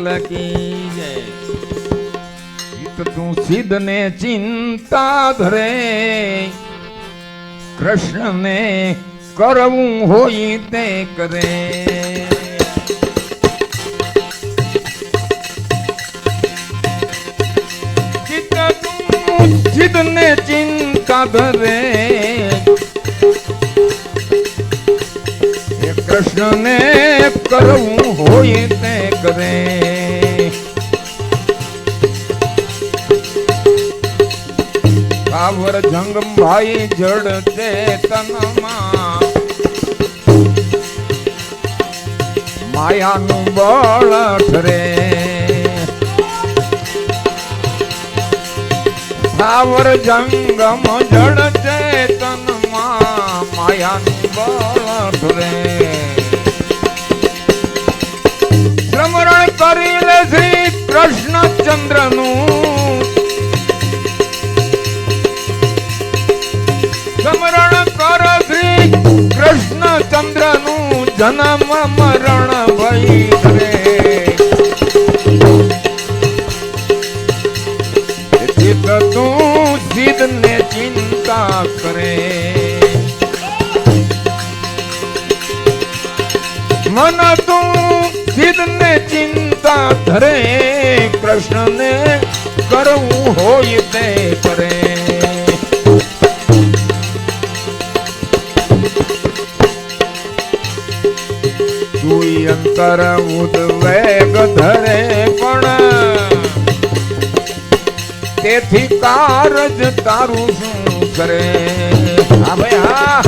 લાલ કી જય હિત તું સિદ્ધ ને ચિંતા ધરે કૃષ્ણને કરવું હોય તે કરે ચિત્ત તું સિદ્ધ ને ચિંતા ધરે કૃષ્ણને કરવું હોય તે કાવર ભાઈ જડ ચેતનમાં માયાનું બળ ઠરે સાવર જંગમ જડ ચેતનમાં માયાનું બળ ઠરે ભ્રમરણ કરી લે શ્રી કૃષ્ણચંદ્ર જન્મ મરણ ભઈ રે તું સિદ્ધ ને ચિંતા કરે. મન તું સિદ્ધ ને ચિંતા ધરે. કૃષ્ણ ને કરવું હોય તે કરે. તુઈ અંતર ઉદ્વેગ ધરે પણ. તેથી કારજ તારું શું કરે? હા ભાઈ, હા.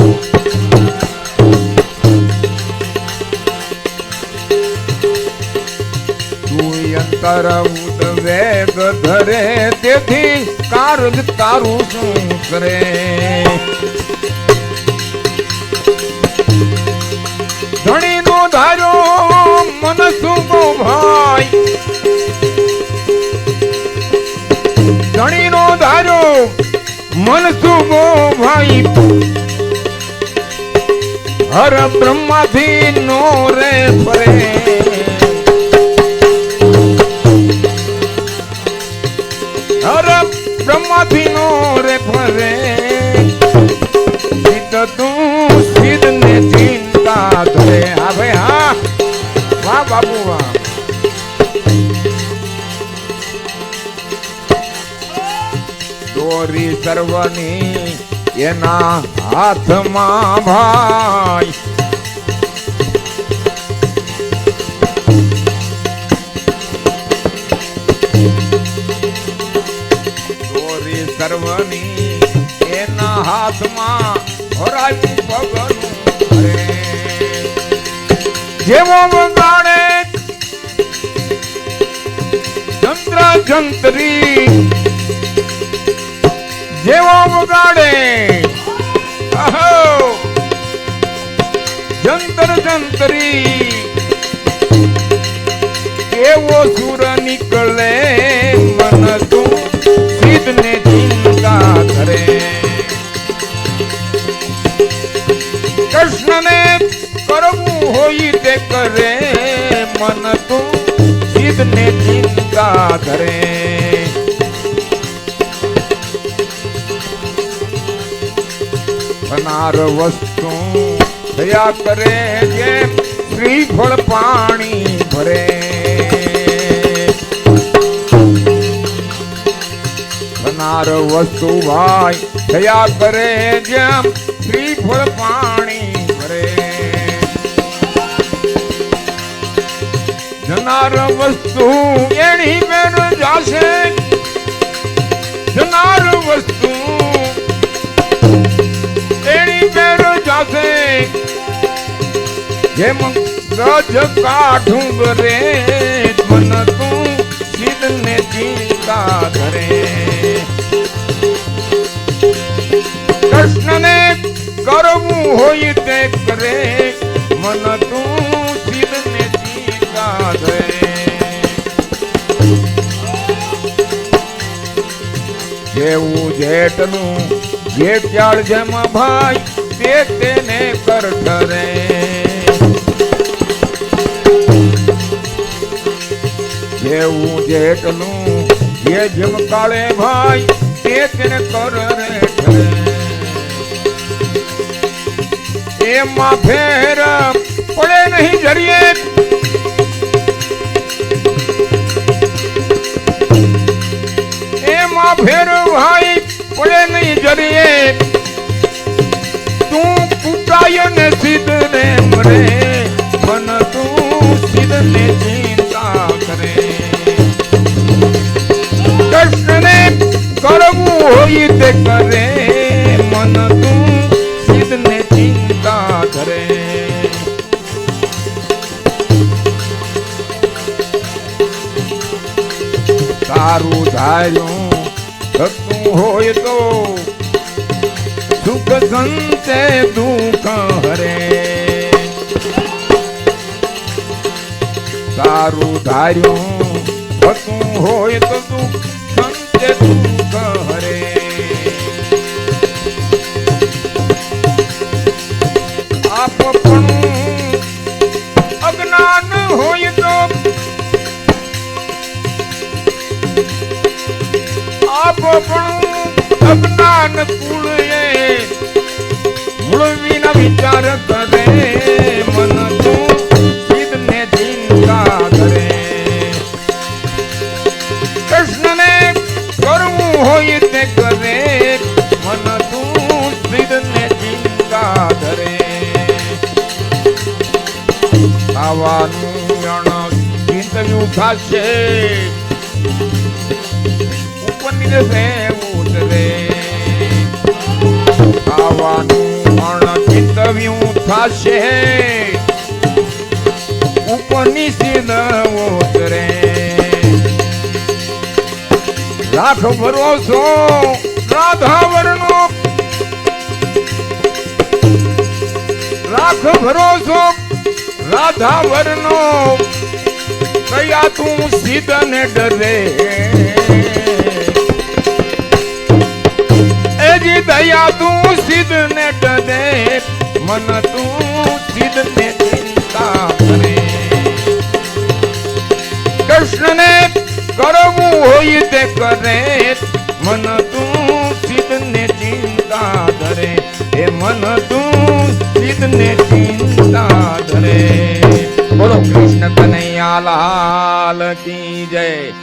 અંતર ઉદ્વેગ ધરે તેથી કારજ તારું શું કરે? મન સુગો ભાઈ હર બ્રહ્માથી નો રે પરે હર બ્રહ્માથી નો રે સિદ્ધ તું દોરી સર્વની એના હાથમાં ભાઈ. દોરી સર્વની એના હાથમાં ભરાયું પગનું જેવો વગાડે ચંદ્ર જંતરી જેવો ઉગાડે. અહો. જંતર જંતરી. એવો સુર નીકળે મન તું સિદ્ધ ને ચિંતા કરે. કૃષ્ણને કરવું હોય તે કરે, મન તું સિદ્ધ ને ચિંતા કરે. અનાર વસ્તુ. દયા કરે જેમ શ્રીફળ પાણી ભરે. થનાર વસ્તુ ભાઈ, દયા કરે જેમ શ્રીફળ પાણી ભરે. જનાર વસ્તુ એની મેર જાશે. જનાર વસ્તુ જેમ રજ કાઠું રે મન તું સિદ્ધ ને ચિંતા ધરે. કૃષ્ણને કરવું હોય તે કરે, મન તું સિદ્ધ ને ચિંતા ધરે. જેવું જેટનું જેઠ્યાળ જેમ ભાઈ, તે તેને કર જેવું જેટલું એ જેમ કાળે ભાઈ, તે તેને કર રે. એમાં ફેર પડે નહીં જરીએ. એમાં ફેર ભાઈ પડે નહીં જરીએ. તું કુટાય ને હોય તે કરે મન તું સિદ્ધ ચિંતા કરે. તારું ધાર્યું થતું હોય તો સુખ સંતે દુઃખ હરે. તારું ધાર્યું થતું હોય તો દુઃખ અજ્ઞાન કુળે મૂળ વિના વિચાર કરે. ધરે અણ ચિંતવ્યું થશે ઉપરની દશે ઉતરે. આવાનું અણ ચિંતવ્યું થશે ઉપરની ઉતરે. લાખ ભરોસો રાધાવરનો લાખ ભરોસો, રાધાવરનો. કયા તું સીધ ને ડરે એજી દયા તું સિદ્ધ ને ડરે, મન તું સિદ્ધ ને ચિંતા કરે. કૃષ્ણને કરવું હોય તે કરે, મન ને ચિંતા ધરે. બોલો કૃષ્ણ કનૈયા લાલ કી જય.